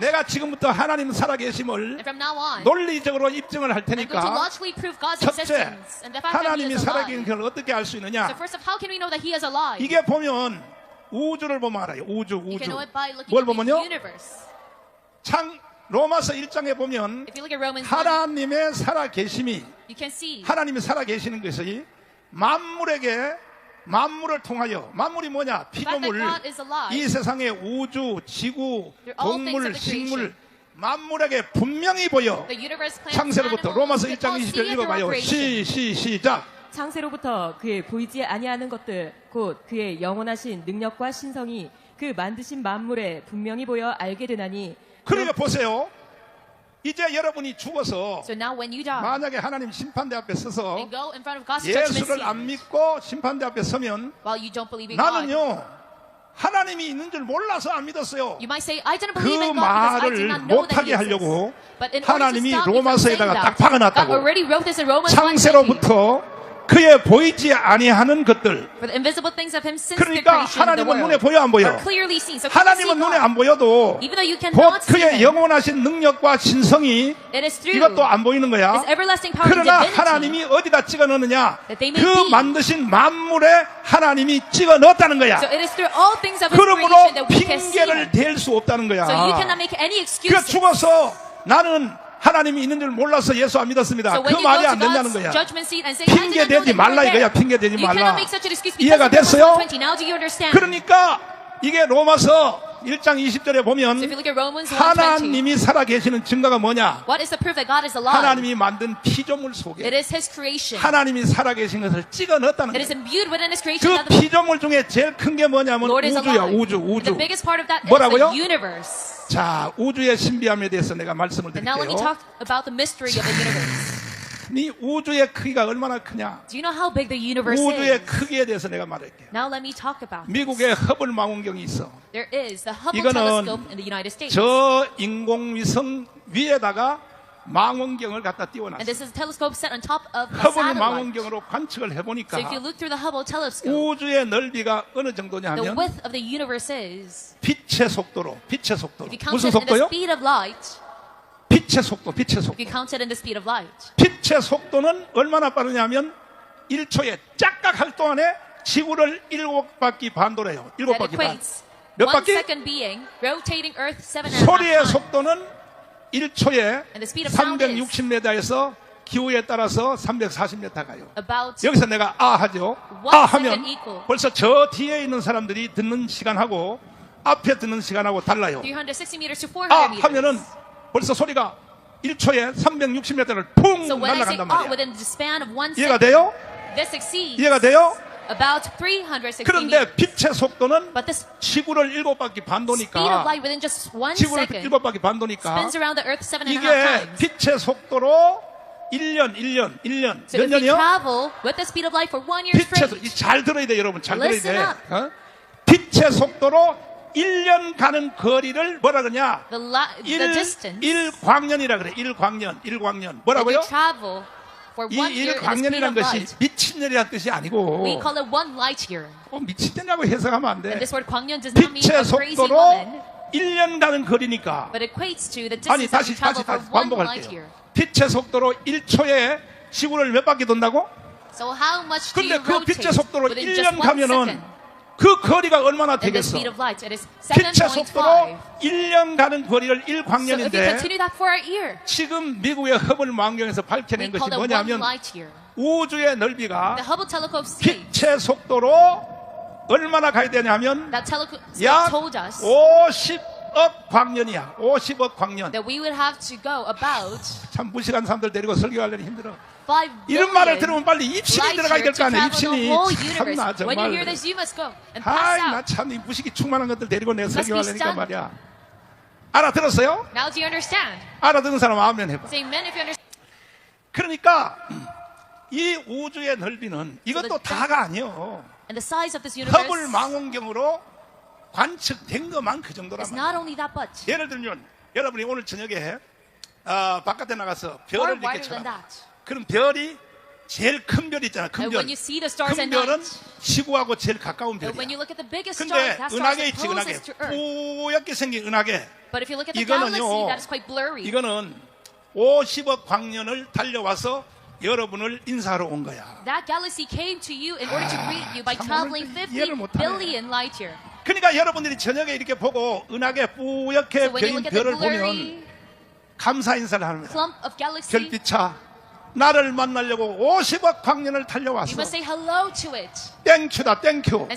내가 지금부터 하나님 살아계심을 논리적으로 입증을 할 테니까 첫째, 하나님이 살아계신. 걸 어떻게 알 수 있느냐? 이게 보면 우주를 보면 알아요. 우주, 우주. 뭘 보면요? 창 로마서 1장에 보면 If you look at Romans 1, 하나님의 살아계심이 하나님이 살아계시는 것이 만물에게 만물을 통하여 만물이 뭐냐 피조물. 이 세상의 우주 지구 동물 식물. 만물에게 분명히 보여 창세로부터 로마서 they 1장 all 20절 see it through 읽어봐요. 시 시 시작 창세로부터 그의 보이지 아니하는 것들 곧 그의 영원하신 능력과 신성이 그 만드신 만물에 분명히 보여 알게 되나니 그러니까 보세요 이제 여러분이 죽어서 So now when you die 만약에 하나님 심판대 앞에 서서 예수를 안 믿고 심판대 앞에 서면 while you don't believe in 나는요 하나님이 있는 줄 몰라서 안 믿었어요. you might say, 그 말을 못하게 하려고 하나님이 로마서에다가 딱 박아놨다고. God already wrote this in Romans 1, 창세로부터 그의 보이지 아니하는 것들. 그러니까 하나님은 눈에 보여 안 보여? 하나님은 눈에? 안 보여도 곧 그의 영원하신 능력과 신성이 이것도 안 보이는 거야. 그러나 하나님이 어디다 찍어 넣느냐? 그. 만드신 만물에 하나님이 찍어 넣었다는 거야. 그러므로 핑계를. 댈 수 없다는 거야. 그 excuses. 죽어서 나는 하나님이 있는 줄 몰라서 예수 안 믿었습니다. So 그 말이 안 된다는 거야. say, 핑계 대지 말라 이거야. 핑계 대지 말라. 이해가 됐어요? Romans 20. Now do you understand? 그러니까 이게 로마서 1장 20절에 보면 So if you look at Romans 1:20, 하나님이 살아계시는 증거가 뭐냐? 하나님이 만든 피조물 속에. 하나님이 살아계신 것을 찍어 넣었다는 creation 그 피조물 중에 제일 큰 게 뭐냐면 우주야. 우주, 우주. 뭐라고요? 자, 우주의 신비함에 대해서 내가 말씀을 드릴게요. 이 우주의 크기가 얼마나 크냐? Do you know how big the universe 우주의 is? 크기에 대해서 내가 말할게요. Now let me talk about. 미국의 허블 망원경이 있어. There is the Hubble 이거는 telescope in the United States. 저 인공위성 위에다가 망원경을 갖다 And 띄워놨어. this is a telescope set on top of a 허블. 망원경으로 관측을 해보니까 우주의 넓이가 어느 정도냐 하면 빛의 속도로, 빛의 속도로. 무슨 속도요? 빛의 속도, 빛의 속도. 빛의 속도는 얼마나 빠르냐면 1초에 짝깍 할 동안에 지구를 일곱 바퀴 반 돌아요. 일곱 that 바퀴 반. 몇 바퀴? 소리의. 속도는 1초에 And the speed of sound is 360m에서 기후에 따라서 340m 가요. 여기서 내가 아 하죠. 아 하면. 벌써 저 뒤에 있는 사람들이 듣는 시간하고 앞에 듣는 시간하고 달라요. 360 meters to 400 아. 하면은 벌써 소리가 1초에 360m를 풍 So 날아간단 ah 말이야. one 이해가 돼요? 이해가 돼요? About 360 그런데. 빛의 속도는 지구를 일곱 바퀴 반 speed of 도니까 지구를 일곱 바퀴 반 도니까 이게. 빛의 속도로 1년, 1년, 1년 So 몇 년이요? 빛의 straight, 속- 잘 들어야 돼 여러분 잘 들어야 돼. 어? 빛의 속도로 1년 가는 거리를 뭐라 그러냐? the, li- the 1, distance 1광년이라 그래. 1광년, 1광년. that 뭐라고요? 이 1광년이라는 of 것이 미친년이라는 뜻이 아니고 we call it one light year. 어, 미친년이라고 해석하면 안 돼. And this word 광년 does not mean 빛의 속도로 woman, 1년 가는 거리니까 but equates to the 아니 distance that 다시 you travel 다시 for 다시 one light 반복할게요. 빛의 속도로 1초에 지구를 몇 바퀴 돈다고? So how much do 근데 you 그 rotate 빛의 속도로 within just 1년 one 가면은 second? 그 거리가 얼마나 되겠어? 빛의 속도로 7.5. 1년 가는 거리를 So if you 1광년인데 continue that for a year, 지금 미국의 허블 망원경에서 we 밝혀낸 것이 뭐냐면. 우주의 넓이가 빛의 속도로 얼마나 가야 되냐면 약 told us 50억 광년이야. 50억 광년. 참 무식한 사람들 데리고 설교하려니 힘들어. 5 이런 말을 들으면 빨리 입신이 들어가야 될거 the 입신이 참나 정말. 아이 pass out. 나참 이 무식이 충만한 것들 데리고 내가 설교하려니까. 말이야. 알아들었어요? 알아듣는 사람 아멘 해봐. 그러니까 이 우주의 넓이는 이것도 다가 아니요. This 허블 망원경으로 관측된 것만 그 정도란 but 예를 들면 여러분이 오늘 저녁에 어, 바깥에 나가서 별을 이렇게 쳐다. 그럼 별이 제일 큰 별 있잖아. 큰 별. 큰 별은 지구하고 제일 가까운 별이야. 근데 은하계 있지 은하계. 뿌옇게 생긴 은하계. 이거는요. 이거는 50억 광년을 달려와서 여러분을 인사하러 온 거야. That galaxy came to you in order to greet you by 참 traveling 오늘 50 이해를 못하네. billion light year. 그러니까 여러분들이 저녁에 이렇게 보고 은하계 뿌옇게 the 별을 보면 감사 인사를 하는 거야. 별빛아 나를 만나려고 50억 광년을 달려왔어. 땡큐다 땡큐.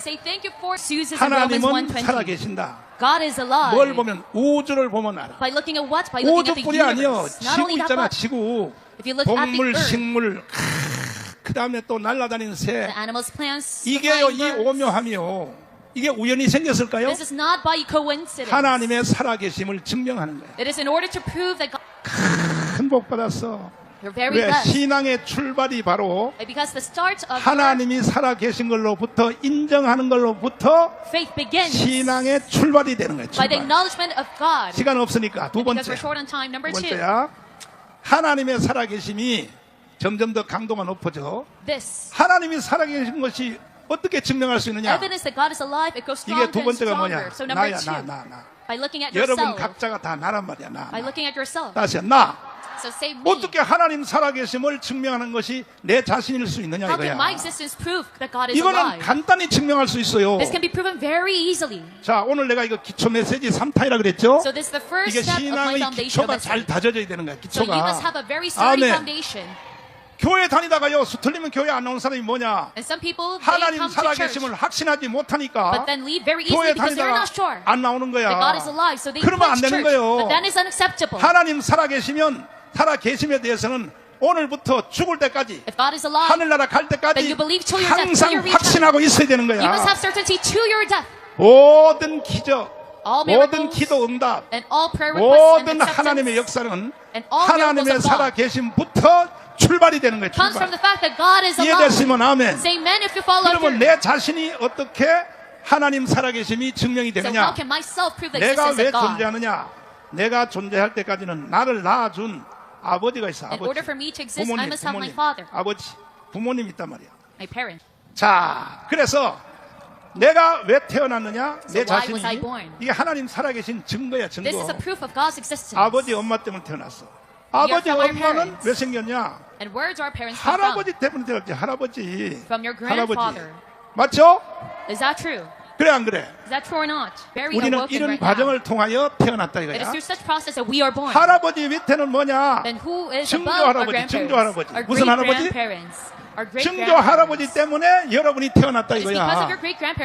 하나님은 1:20. 살아계신다. God is alive. 뭘 보면 우주를 보면 알아. By looking at what? By looking at the 우주뿐이 아니요. 지구 있잖아 지구. 동물, 식물, 그 다음에 또 날아다니는 새. animals, plants, 이게요, 이 birds. 오묘함이요. 이게 우연히 생겼을까요? This is not by coincidence. 하나님의 살아계심을 증명하는 거예요. It is in order to prove that God, 큰 복 받았어. 왜. 신앙의 출발이 바로 Because the start of your 하나님이 살아계신 걸로부터 인정하는 걸로부터 faith begins 신앙의 출발이 되는 거예요. by the 출발. acknowledgement of God. 시간 없으니까 두 Because 번째. we're short on time. Number 두 two, 번째야. 하나님의 살아계심이 점점 더 강도가 높아져. this 하나님이 살아계신 것이 어떻게 증명할 수 있느냐? 이게 두 번째가. 뭐냐? 나야 나 나 나. 여러분 각자가 다 나란 말이야 나. 나. looking at yourself. 다시 나. So me. 어떻게 하나님 살아계심을 증명하는 것이 내 자신일 수 있느냐 How can my 이거야. existence prove that God is 이거는 alive? 간단히 증명할 수 있어요. This can be proven very easily. 자, 오늘 내가 이거 기초 메시지 3타이라 그랬죠? So this is the first 이게 step of my 신앙의 foundation of 기초가 잘 message. 다져져야 되는 거야. So you must have 기초가. a very 아멘. foundation. 교회 다니다가요, 수틀리면 교회 안 나온 사람이 뭐냐? And some people they 하나님 come to church, 살아계심을 확신하지 못하니까 but then leave very easily 교회 because they're 다니다가 not sure 안 나오는 God 거야. alive. So they 그러면 안 quit 되는 church. 거예요. But unacceptable. 하나님 살아계시면 살아 계심에 대해서는 오늘부터 죽을 때까지 alive, 하늘나라 갈 때까지 항상. 확신하고 있어야 되는 거야. 모든 기적, 모든 기도 응답, 모든 하나님의 역사는 하나님의 God 살아 계심부터 출발이 되는 거예요. 출발. 이해됐으면 아멘. 그러면 through. 내 자신이 어떻게 하나님 살아계심이 증명이 되느냐? 내가 왜? 존재하느냐? 내가 존재할 때까지는 나를 낳아준 아버지가 있어. In 아버지. order for me to exist, I 부모님, must have my 부모님. father, 아버지, 부모님 있단 말이야. my parent. 자, 그래서 내가 왜 태어났느냐? 내 So why was I 자신이 born? 이게 하나님 살아계신 증거야, 증거. This is a proof of God's existence. 아버지, 엄마 때문에 태어났어. 아버지, from our 엄마는 parents. 왜 생겼냐? And where do our parents come from? 할아버지 때문에 태어났지. 할아버지. From your 할아버지. grandfather. 맞죠? Is that true? 그래 안 그래? Is that true or not? Very 우리는 awoken 이런 right now. 과정을 통하여 태어났다 It is 이거야. through such process that we are born. 할아버지 밑에는 뭐냐? Then who is 증조 above 할아버지? 증조 할아버지. Our 무슨 할아버지? 증조 할아버지 때문에 여러분이 태어났다 이거야.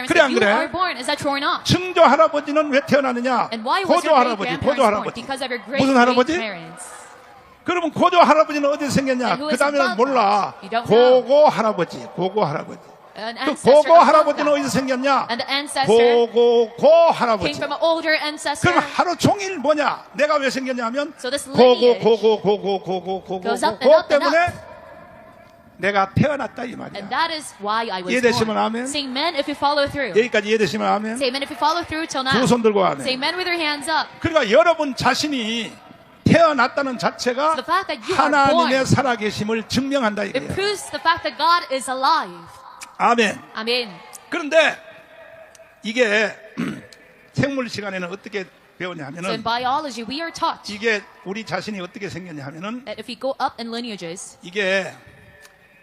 그래, 안 그래? 증조 할아버지는 왜 was 고조 할아버지, 고조? 할아버지. 무슨 할아버지? 그러면 고조 할아버지는 어디 생겼냐? 그 다음에는 몰라. 고고 할아버지, 고고 할아버지. 그 고고 할아버지는. 어디서 생겼냐? 고고 고 할아버지. 그럼 하루 종일 뭐냐? 내가 왜 생겼냐면 So this 고고 고고 고고 고고 고고 and 때문에. 내가 태어났다 이 말이야. And that is why I was 이해되시면. 아멘. Say amen if you follow through. 여기까지 이해되시면 아멘. Say amen if you follow through till now. 두손 들고 아멘. amen with your hands up. 그러니까 여러분 자신이 태어났다는 자체가 are 하나님의 born. 살아계심을 증명한다 이거예요. proves the fact that God is alive. 아멘. Amen. 그런데 이게 생물 시간에는 어떻게 배우냐 So 하면은 biology, we are taught 이게 우리 자신이 어떻게 생겼냐 하면은 that if we go up in lineages, 이게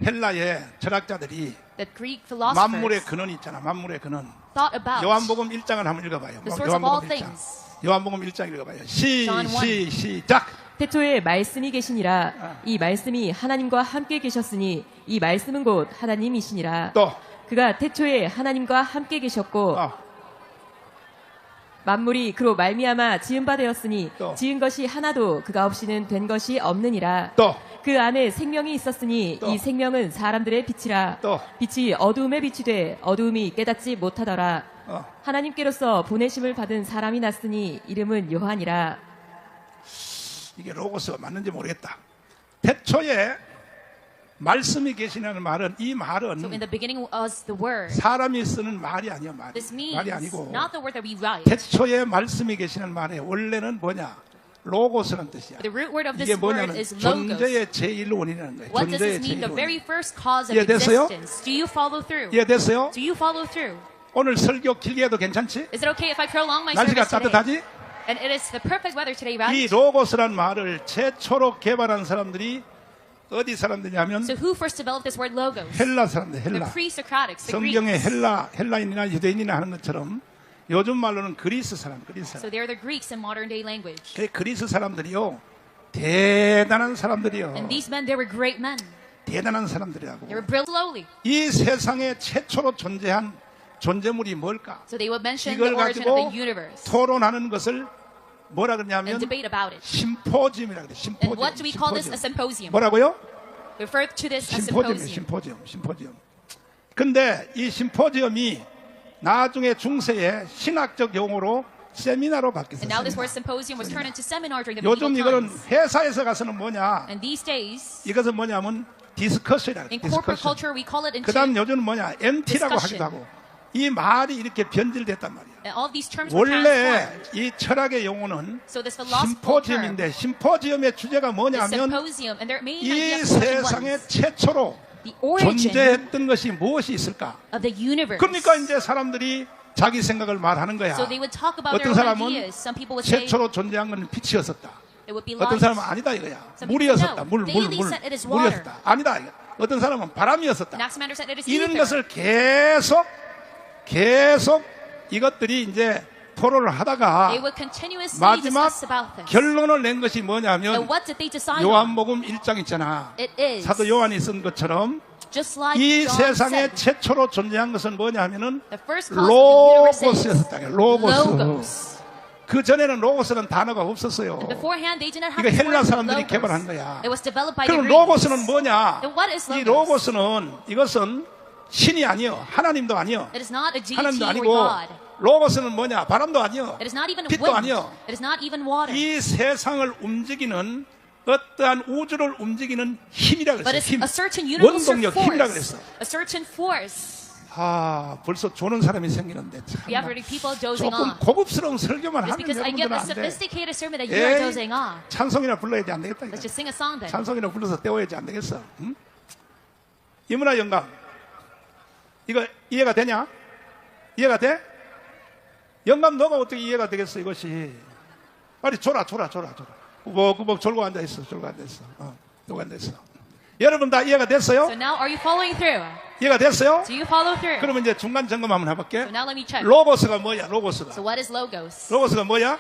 헬라의 철학자들이 that Greek 만물의 근원이 있잖아. 만물의 근원. thought about 요한복음 1장을 한번 읽어봐요. the source of all 요한복음 1장. things. 요한복음 1장 읽어봐요. 시, 시, 시작. 태초에 말씀이 계시니라. 이 말씀이 하나님과 함께 계셨으니 이 말씀은 곧 하나님이시니라. 또, 그가 태초에 하나님과 함께 계셨고 어, 만물이 그로 말미암아 지은 바 되었으니 또. 지은 것이 하나도 그가 없이는 된 것이 없느니라. 또, 그 안에 생명이 있었으니 또. 이 생명은 사람들의 빛이라. 또. 빛이 어두움에 비추되 어두움이 깨닫지 못하더라. 어. 하나님께로서 보내심을 받은 사람이 났으니 이름은 요한이라 이게 로고스가 맞는지 모르겠다. 태초에 말씀이 계시냐는 말은 이 So in 말은 the beginning was the Word. 사람이 쓰는 말이 아니야 말. This means 말이 아니고 not the word that we write. 태초에 말씀이 계시는 말에 원래는 뭐냐? 로고스란 뜻이야. The root word of this 이게 뭐냐면. 존재의 제일 원인이라는 거예요. 존재의? 제일 원인. 이해됐어요? 이해됐어요? 오늘 설교 길게 해도 괜찮지? Is it okay if I prolong my 날씨가? 따뜻하지? And it is the perfect weather today, 이 right? 로고스란 말을 최초로 개발한 사람들이 어디 사람들이냐면 So who first developed this word logos? 헬라 사람들, The 헬라. pre-Socratics, the 성경에 Greeks. 헬라, 헬라인이나 유대인이나 하는 것처럼 요즘 말로는 그리스 사람, 그리스 So 사람. they're the Greeks in modern day language. 그 그리스 사람들이요. 대단한 사람들이요. And these men, they were great men. 대단한 사람들이라고. They were slowly. 이 세상에 최초로 존재한 존재물이 뭘까? So they would mention the 이걸 가지고 the universe 토론하는 것을 뭐라 그러냐면 debate about it. 심포지움이라 그래. 심포지움. 심포지움. symposium. 뭐라고요? We refer to this as 심포지움이에요. symposium. 심포지움. 심포지움. 근데 이 심포지움이 나중에 중세에 신학적 용어로 세미나로 바뀌었어요. 세미나. 요즘 이거는. 회사에서 가서는 뭐냐? And these days, 이것은 뭐냐면 디스커션이라 in 그래. corporate 디스커션. 그다음 요즘은 뭐냐? MT라고. 하기도 하고. 이 말이 이렇게 변질됐단 말이야. and all these terms were 원래. 이 철학의 용어는 심포지움인데 심포지움의 주제가 뭐냐면 이 was 최초로 존재했던 것이 무엇이 있을까? 그러니까 이제 사람들이 자기 생각을 말하는 거야. 어떤 사람은 최초로 존재한 건 빛이었었다. 어떤. 사람은 아니다 이거야. 물이었었다. 물. 물, 물. 물이었다. 아니다. 어떤 사람은 바람이었었다. 이런. 것을 계속 계속 이것들이 이제 토론을 하다가 마지막. 결론을 낸 것이 뭐냐면? 요한복음 1장 있잖아. 사도 요한이 쓴 것처럼 이 세상에 said. 최초로 존재한 것은 뭐냐면은 로고스였었다. 로고스. logos. 그 전에는 로고스는 단어가 없었어요. 이거 헬라 사람들이 logos. 개발한 거야. 그럼. 로고스는 뭐냐? 이? 로고스는 이것은 신이 아니요, 하나님도 아니요, 하나님도 아니고. 로고스는 뭐냐? 바람도 아니요, 빛도. 아니요. 이 세상을 움직이는 어떠한 우주를 움직이는 힘이라 그랬어. 힘, 원동력 힘이라. 그랬어. 아, 벌써 조는 사람이 생기는데 참. 조금. 고급스러운 설교만 하면 여러분들은 안 돼. 에이. 찬송이나 불러야지 안 되겠다. 찬송이나 불러서 떼워야지 안 되겠어. 응? 이문화 영감, 이거 이해가 되냐? 이해가 돼? 영감 너가 어떻게 이해가 되겠어 이것이? 빨리 줘라, 줘라, 줘라, 줘라. 꾸벅꾸벅 졸고 앉아 있어, 졸고 앉아 있어. 어, 졸고 앉아 있어. 여러분 다 이해가 됐어요? So now are you following through? 이해가 됐어요? Do you follow through? 그러면 이제 중간 점검 한번 해볼게. So now let me check. 로고스가 뭐야? 로고스가. So what is logos? 로고스가 뭐야?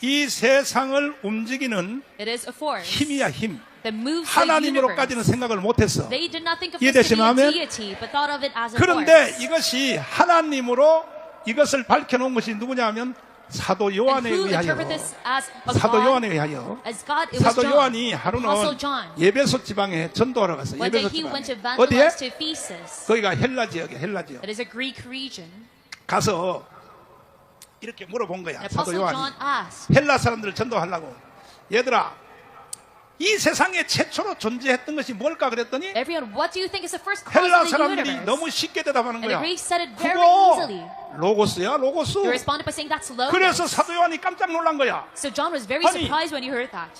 이 세상을 움직이는 It is a force 힘이야, 힘. That moves the 하나님으로까지는. 생각을 못했어. 이해되시면 a 아멘? deity, but thought of it as a 그런데. 이것이 하나님으로 이것을 밝혀놓은 것이 누구냐면 사도 요한에 의하여 사도? 요한에 의하여 사도. 요한이 하루는. 예배소 지방에 전도하러 갔어. One day 예배소 지방에 어디에? 거기가 헬라 지역에 헬라 지역. 가서 이렇게 물어본 거야. 사도 요한이 헬라 사람들을 전도하려고 얘들아 이 세상에 최초로 존재했던 것이 뭘까 그랬더니 Everyone, what do you think is the first cause 헬라 of the 사람들이 universe? 너무 쉽게 대답하는 And the 거야. Greeks said it very 그거. 로고스야 로고스. They responded by saying that's logos. 그래서 사도 요한이 깜짝 놀란 거야. So John was very 아니, surprised when he heard that.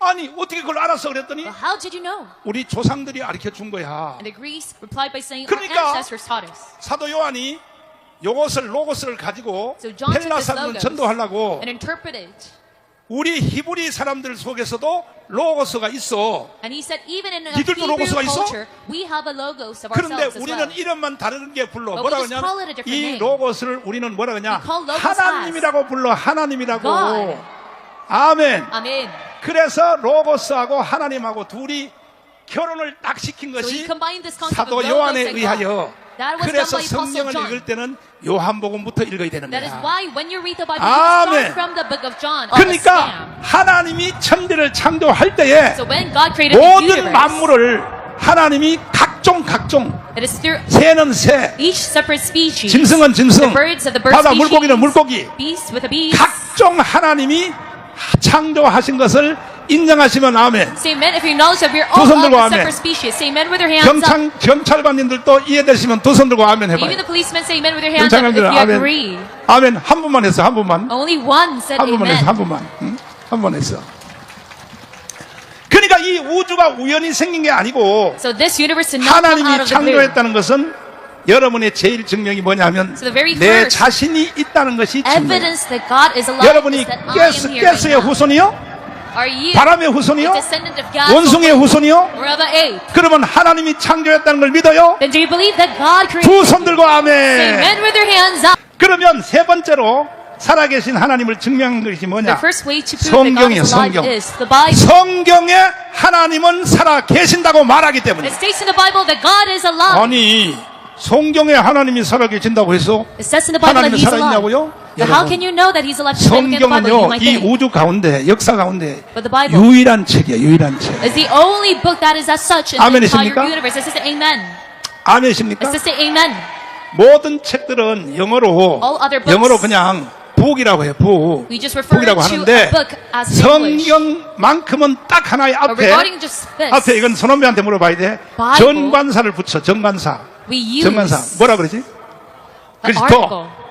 아니 어떻게 그걸 알았어 그랬더니 Well, how did you know? 우리 조상들이 가르쳐 준 거야. And the Greeks replied by saying, 그러니까- our ancestors taught us. 사도 요한이 요것을 로고스를 가지고 So John took 헬라 this 사람을 logos 전도하려고 and interpreted. 우리 히브리 사람들 속에서도 로고스가 있어. Hebrew 로고스가 있어? 그런데 우리는. 이름만 다른 게 불러. 뭐라 그러냐? 이. 로고스를 우리는 뭐라 그러냐? 하나님이라고 불러. 하나님이라고. 아멘. Amen. 그래서 로고스하고 하나님하고 둘이 결혼을 딱 시킨 것이 사도 요한에. 의하여 그래서 성경을. 읽을 때는 요한복음부터 읽어야 되는 거야. 아멘. 그러니까. 하나님이 천지를 창조할 때에 모든 만물을 하나님이 각종 각종 새는 새. 짐승은 짐승, 바다 물고기는 물고기. 각종 하나님이 창조하신 것을 인정하시면 아멘. Say amen if you acknowledge that we're 두 all 손 of 들고 a 아멘. separate species. Say amen with your hands up. 경찰 경찰관님들도 이해되시면 두 손 들고 아멘 Even 해봐요. the policemen say amen with your hands up if 경찰관들 you agree. 아멘. 아멘 한 분만 했어 한 분만 Only one said 한 분만 amen. 했어 한 분만. 응? 한번 했어. 그러니까 이 우주가 우연히 생긴 게 아니고 So this universe did not come 하나님이 out of the blue. 창조했다는 것은 여러분의 제일 증명이 뭐냐면 So the very 내 first 자신이 있다는 것이 증명. Evidence that God is alive 여러분이 that I am here right now. 후손이요? Are you 바람의 a 후손이요? 원숭이의 후손이요? 그러면 하나님이 창조했다는 걸 믿어요? Then do you believe that God created 두손 들고 아멘. 그러면 세 번째로 살아계신 하나님을 증명한 것이 뭐냐? 성경이요, alive 성경. 성경에 하나님은 살아 계신다고 말하기 때문에. 아니, 성경에 하나님이 살아 계신다고 해서 하나님이. 살아있냐고요? But how can you know that He's alive? 성경은요, 이. 우주 가운데, 역사 가운데 유일한 책이에요, 유일한 책. is the only book that is as such in the entire universe. Says amen. 아멘이십니까? Says amen. 모든 책들은 영어로, 영어로 그냥 북이라고 해요, 북. 북이라고 to 하는데. 성경만큼은 딱 하나의 앞에, 앞에 이건 손원배한테 물어봐야 돼. 정관사를 붙여, use 정관사. 뭐라 그러지? article.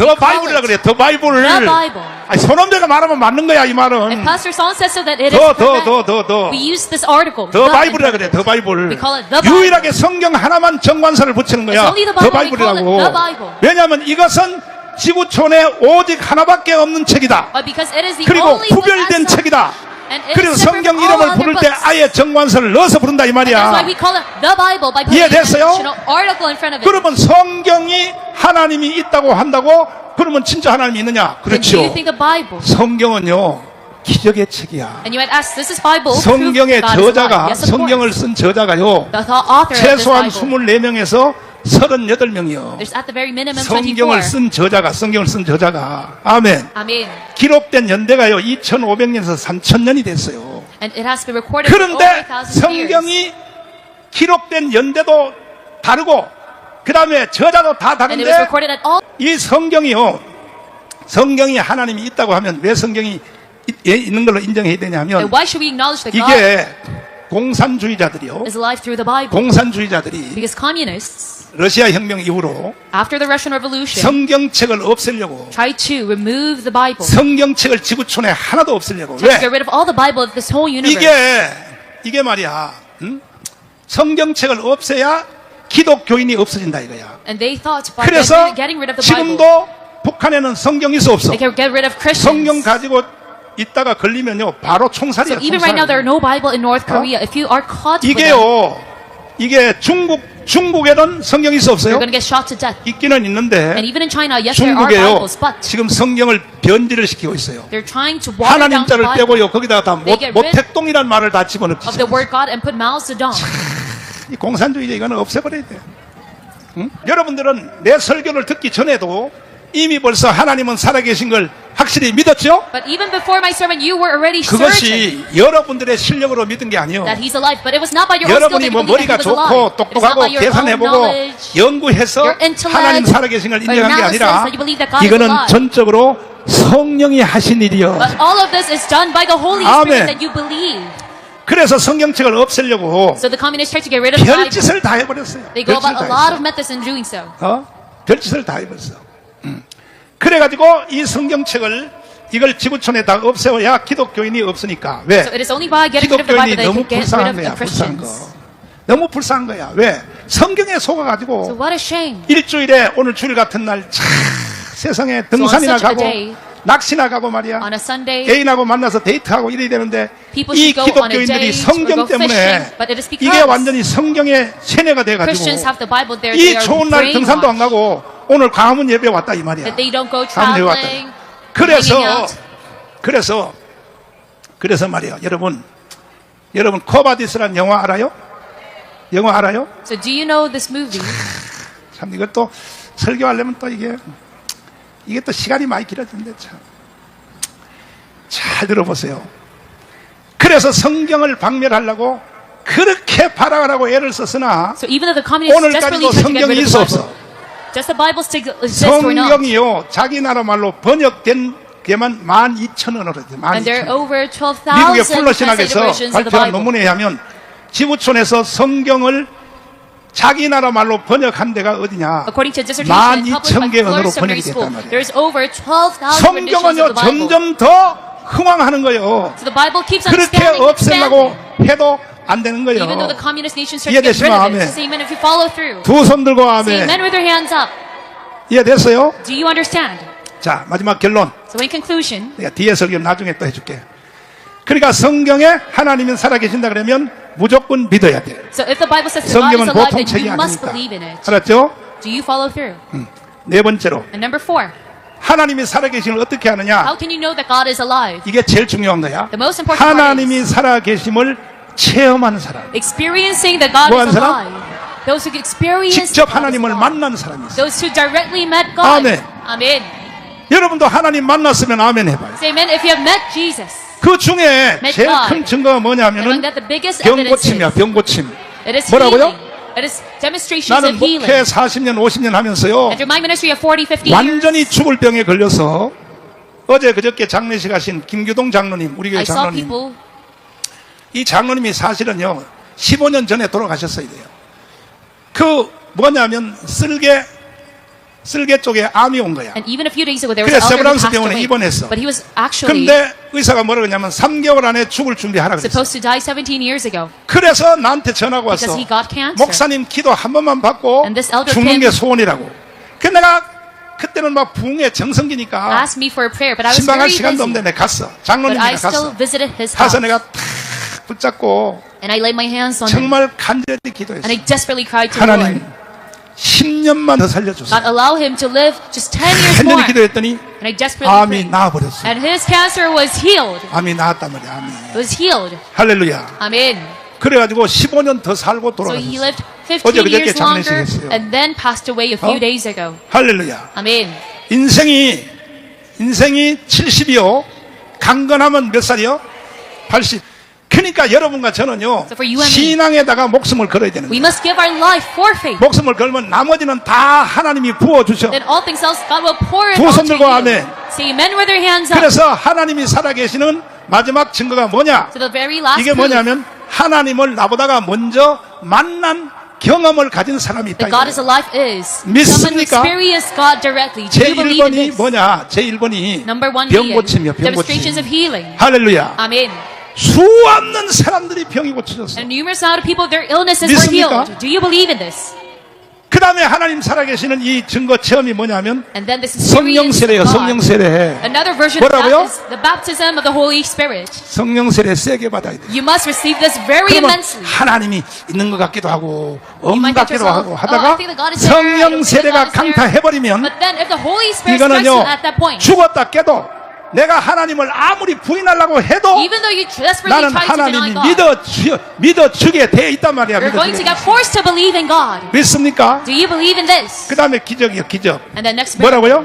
더, 더 바이블이라 그래, 더 바이블. The Bible. 아니, 손원배가 말하면 맞는 거야, 이 말은. Pastor Son says so that it is 더, 더, correct, 더, 더, 더. we use this article. 더 the 바이블이라 in 그래, front 더. 바이블. We call it the Bible. 유일하게 성경 하나만 정관사를 붙이는 거야. It's only the 더 Bible. We call it 바이블이라고. the Bible. 왜냐하면 이것은 지구촌에 오직 하나밖에 없는 책이다. But because it is the 그리고 only book 구별된 책이다. 그래서 separate 성경 이름을 부를 때. 아예 정관사를 넣어서 부른다 이 말이야. 이해됐어요? 그러면 성경이 하나님이 있다고 한다고 그러면 진짜 하나님이 있느냐? 그렇죠. 성경은요 기적의 책이야. 성경의. 저자가 성경을. 쓴 저자가요 최소한 Bible. 24명에서 38명이요. There's at the very minimum 성경을 24. 쓴 저자가 성경을 쓴 저자가 아멘. Amen. 기록된 연대가요 2,500년에서 3,000년이 됐어요. 그런데. 성경이 기록된 연대도 다르고 그 다음에 저자도 다 다른데. 이 성경이요 성경이 하나님이 있다고 하면 왜 성경이 있- 예, 있는 걸로 인정해야 되냐면 이게 공산주의자들이요 is alive through the Bible? 공산주의자들이 Because communists, 러시아 혁명 이후로 after the Russian Revolution, 성경책을 없애려고 tried to remove the Bible. 성경책을 지구촌에 하나도 없애려고 Tried to get 왜 rid of all the Bible of this whole universe. 이게 이게 말이야 응? 성경책을 없애야 기독교인이 없어진다 이거야 And they thought by 그래서 getting, rid of the Bible, 지금도 북한에는 성경이 있어 없어 they can get rid of Christians. 성경 가지고 있다가 걸리면요 바로 So 총살이야 even right now, there are 총살 no Bible in North Korea. If you are caught with them, 이게요 이게 중국 중국에는 성경이 있어 you're 없어요 going to get shot to death. 있기는 And 있는데 even in China, yes, there are 중국에요 Bibles, but 지금 성경을 변질을 시키고 있어요 they're trying to water down the 하나님자를 Bible 떼고요 거기다가 다 They 모, get rid 모택동이란 말을 다 집어넣지 of the word God and put Mao Zedong. 이 공산주의자 이거는 없애버려야 돼. 응? 여러분들은 내 설교를 듣기 전에도 이미 벌써 하나님은 살아계신 걸 확실히 믿었죠? But even before my sermon, you were already certain 그것이 여러분들의 실력으로 믿은 게 아니에요. that he's alive. But it was not by your own skill that 여러분이 you 뭐 believed 머리가 that he was 좋고 alive. It is not 똑똑하고 by your own 계산해보고 knowledge, 연구해서 your intellect, 하나님 살아계신 걸 or 인정한 게 analysis 아니라 that you believe that God is 이거는 alive. 전적으로 성령이 하신 일이요. But all of this is done by the Holy 아멘. Spirit that you believe. 그래서 성경책을 없애려고 So the communists tried to get rid of. 별짓을 다 해버렸어요. They go 별짓을 about a 다 lot 했어. of methods in doing so. 어? 별짓을 다 해버렸어. 음. 그래가지고 이 성경책을 이걸 지구촌에 다 없애야 기독교인이 없으니까 왜? So 기독교인이 너무 불쌍한 거야, 불쌍한 거. 너무 불쌍한 거야. 왜? 성경에 So 속아가지고 shame. 일주일에 오늘 주일 같은 날 참, 세상에 등산이나 a 가고 낚시 나 가고 말이야. On a Sunday, 애인하고 만나서 데이트하고 이래야 되는데 People 이 should go on a 기독교인들이 date or 성경 때문에 fishing, but it is because 이게 완전히 성경의 세뇌가 돼가지고 have the Bible there. 이 They are 좋은 날 등산도 안 brainwashed. 가고 오늘 광화문 예배 왔다 이 말이야. That they don't go 광화문 예배 왔다. traveling. 그래서 out. 그래서 그래서 말이야 여러분 여러분 코바디스란 영화 알아요? 영화 알아요? So do you know this movie? 참 이것도 설교하려면 또 이게 이게 또 시간이 많이 길어진대 참. 잘 들어보세요. 그래서 성경을 박멸하려고 그렇게 발악하라고 애를 썼으나 So even though the 오늘까지도 성경이 있어 없어? Bible, does the Bible still exist or not? 성경이요 자기 나라 말로 번역된 게만 12,000원으로 돼. And there 12,000원. are over 미국의 12,000 플러 신학에서 발표한. 논문에 의하면 지구촌에서 성경을 자기 나라 말로 번역한 데가 어디냐? Published by 12,000개 언어로 번역이 됐단 말이에요. there is over 12,000 renditions 성경은요. 점점 더 흥왕하는 거예요. 그렇게 없애려고. 해도 안 되는 거예요. 이해되시면. 아멘. Say amen if you follow through. 두손 들고 아멘. 이해됐어요? 자, 마지막 결론. So in conclusion, 내가 뒤에 설교 나중에 또 해줄게. 그러니까 성경에 하나님은 살아계신다 그러면 무조건 믿어야 돼. so if the Bible says God is 성경은 alive, 보통 then 책이 you must believe in it. 알았죠? Do you follow through? 네 번째로 And number four, 하나님이 살아계심을 어떻게 하느냐? how can you know that God is alive? 이게 제일 중요한 거야. The most important 하나님이 살아계심을 체험한 사람, experiencing that God is 사람? alive. Those who experience 직접 하나님을. 만난 사람이 있어. Those who directly met God. 아멘. Amen. 여러분도 하나님 만났으면 아멘 해봐요. Say amen if you have met Jesus. 그 중에 제일. 큰 증거가 뭐냐면은 that the biggest 병 evidence 고침이야, is, 병 고침. it is 뭐라고요? 나는. 목회 40년, 50년 하면서요. And through my ministry of 40, 50 years, 완전히 죽을 병에 걸려서 어제 그저께 장례식 하신 김규동 장로님, 우리 교회 장로님. 이 장로님이 사실은요, 15년 전에 돌아가셨어야 돼요. 그 뭐냐면 쓸개, 쓸개 쪽에 암이 온 거야. And even a few days ago, there was 그래, an elder who 세브란스 병원에. 입원했어. 근데 의사가 뭐라고 했냐면 3개월 안에 죽을 준비하라 그랬어. supposed to die 17 years ago 그래서 나한테 전화가 왔어. 목사님 기도 한 번만 받고 죽는 게 소원이라고. 그 내가 그때는 막 부흥의 정성기니까 신방할 시간도. 없는데 내가 갔어. Still 갔어. 가서. 내가 탁 붙잡고. 정말 간절히 기도했어. 하나님. 10년만 더 살려주세요. allow him to live just 10 years more. 기도했더니 And I desperately 암이 prayed. 나아버렸어. And his cancer was healed. 암이 나았단 말이야. 암이. It was healed. 할렐루야. Amen. 그래가지고 15년 더 살고 So he 돌아가셨어. lived 어제 15 그저께 years longer 장례식했어요. and then passed away a few 어? days ago. 할렐루야. Amen. 인생이 인생이 70이요. 강건하면 몇 살이요? 80. 그러니까 여러분과 저는요. So. 신앙에다가 목숨을 걸어야 되는 거예요. 목숨을 걸면 나머지는 다 하나님이 부어 주셔. Then all things else, God will pour it 두 onto 손 들고. 아멘. 그래서 하나님이 살아계시는 마지막 증거가 뭐냐? So 이게 뭐냐면 하나님을 나보다가 먼저 만난 경험을 가진 사람이 있다. 믿습니까? 제 you believe in 1번이 this? 뭐냐? 제 1번이 Number one 병 고침이요. 병 고침. 할렐루야. Amen. 수 없는 사람들이 병이 고쳐졌어. And numerous amount of people, their illnesses were 믿습니까? healed. Do you believe in this? 그 다음에 하나님 살아계시는 이 증거 체험이 뭐냐면 And then this 성령 experience 세례요. of God. 성령 세례. Another version of 뭐라고요? that is the baptism of the Holy Spirit. 성령 세례 세게 받아야 돼. You must receive this very 그러면 immensely. 하나님이 있는 것 같기도 하고 없는 것 같기도 하고 oh, 하다가 I 성령 세례가. 강타해버리면 But then if the Holy Spirit strikes 이거는요 you at that point, 죽었다 깨도 내가 하나님을 아무리 부인하려고 해도 even though you desperately 나는 try to deny 하나님이 God, 믿어 주, 믿어 주게 돼 있단 말이야. you're 믿어 going to 주게. get forced to believe in God. 믿습니까? Do you believe in this? 그 다음에 기적이요, 기적. And then next 뭐라고요?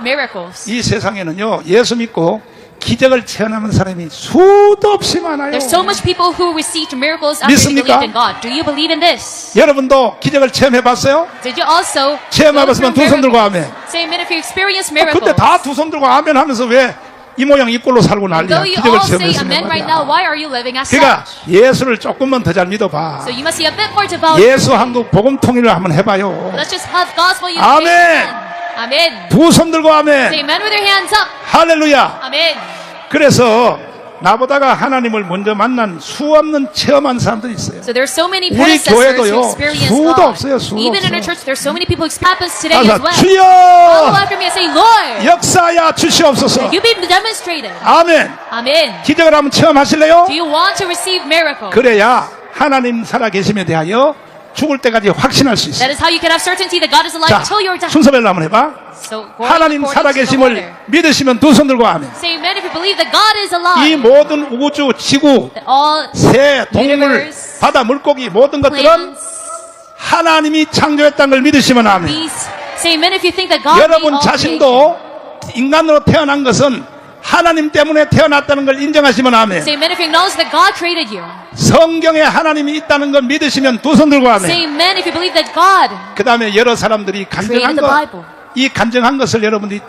Miracles. 이 세상에는요, 예수 믿고 기적을 체험하는 사람이 수도 없이 많아요. There's so much people who received miracles after they believed in God. Do you believe in this? 여러분도 기적을 체험해 봤어요? Did you also 체험해 봤으면 go 두손 들고 miracles? 아멘. Say amen if you experience 어, 근데 miracles. 다두 손 들고 아멘 하면서 왜 이 모양 이 꼴로 살고 난리야? 기적을 체험했으면 말이야. 그러니까? 예수를 조금만 더 잘 믿어봐. 예수 한국 복음 통일을 한번 해봐요. 아멘. unification. Amen. 두손 들고 아멘. 할렐루야. Amen. 그래서 나보다가 하나님을 먼저 만난 수 없는 체험한 사람들이 있어요. So there's so many 우리 교회도요, 수도. 없어요, 수도 Even in our 없어. church, so many people who happens today as 가서 well. 주여 Follow after me and say, Lord, 역사야 주시옵소서. you be demonstrated. 아멘. Amen. 기적을 한번 체험하실래요? Do you want to receive miracle? 그래야 하나님 살아계심에 대하여 죽을 때까지 확신할 수 alive 자. 순서별로 한번 해봐. So, 하나님 살아계심을. 믿으시면 두 손 들고 아멘. 이. 모든 우주, 지구, 새, 동물, 바다, 물고기 모든 것들은 하나님이 창조했다는 걸 믿으시면 아멘. 여러분. 자신도 인간으로 태어난 것은 하나님 때문에 태어났다는 걸 인정하시면 아멘. Say amen if you acknowledge that God created you. 성경에 하나님이 있다는 걸 믿으시면 두 손 들고 Say 아멘. amen if you believe that God 그 다음에 여러 사람들이 간증한 created the 것. 이 간증한 것을 여러분들이 다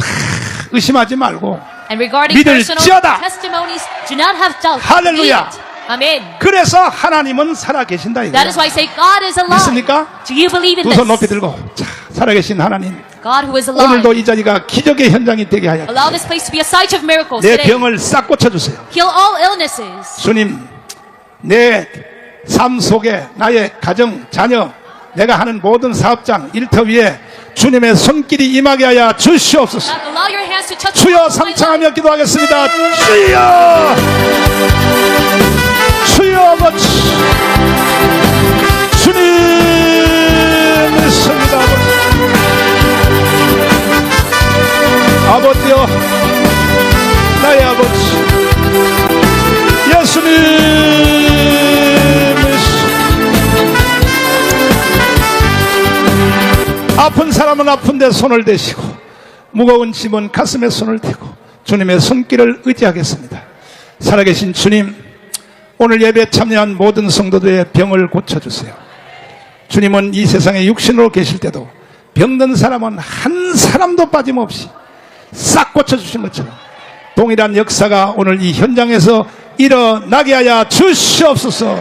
의심하지 말고 And regarding 믿을지어다. personal testimonies, do not have doubt. 할렐루야. Believe it. Amen. 그래서 하나님은 살아계신다 That 이거예요. is why I say God is alive. 믿습니까? Do you believe in 두손 높이 this? 들고 자, 살아계신 하나님 God who is alive. 오늘도 이 자리가 기적의 현장이 되게 하여 Allow this place to be a site of miracles 내 today. 병을 싹 고쳐 주세요 Heal all illnesses. 주님 내 삶 속에 나의 가정 자녀 내가 하는 모든 사업장 일터 위에 주님의 손길이 임하게 하여 주시옵소서 주여. 삼창하며 기도하겠습니다 주여 사람은 아픈데 손을 대시고 무거운 짐은 가슴에 손을 대고 주님의 손길을 의지하겠습니다. 살아계신 주님, 오늘 예배 참여한 모든 성도들의 병을 고쳐주세요. 주님은 이 세상에 육신으로 계실 때도 병든 사람은 한 사람도 빠짐없이 싹 고쳐주신 것처럼 동일한 역사가 오늘 이 현장에서 일어나게 하여 주시옵소서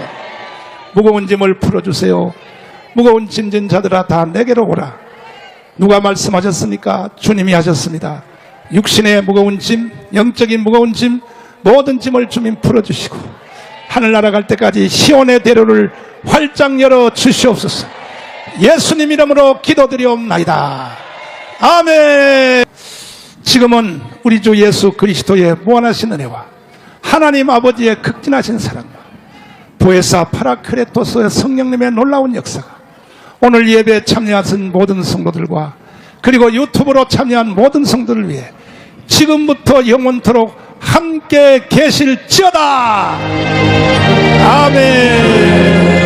무거운 짐을 풀어주세요. 무거운 짐진 자들아 다 내게로 오라. 누가 말씀하셨습니까? 주님이 하셨습니다. 육신의 무거운 짐, 영적인 무거운 짐, 모든 짐을 주님 풀어주시고 하늘나라 갈 때까지 시온의 대로를 활짝 열어 주시옵소서. 예수님 이름으로 기도드리옵나이다. 아멘. 지금은 우리 주 예수 그리스도의 무한하신 은혜와 하나님 아버지의 극진하신 사랑과 보혜사 파라크레토스의 성령님의 놀라운 역사가 오늘 예배에 참여하신 모든 성도들과 그리고 유튜브로 참여한 모든 성도를 위해 지금부터 영원토록 함께 계실지어다. 아멘.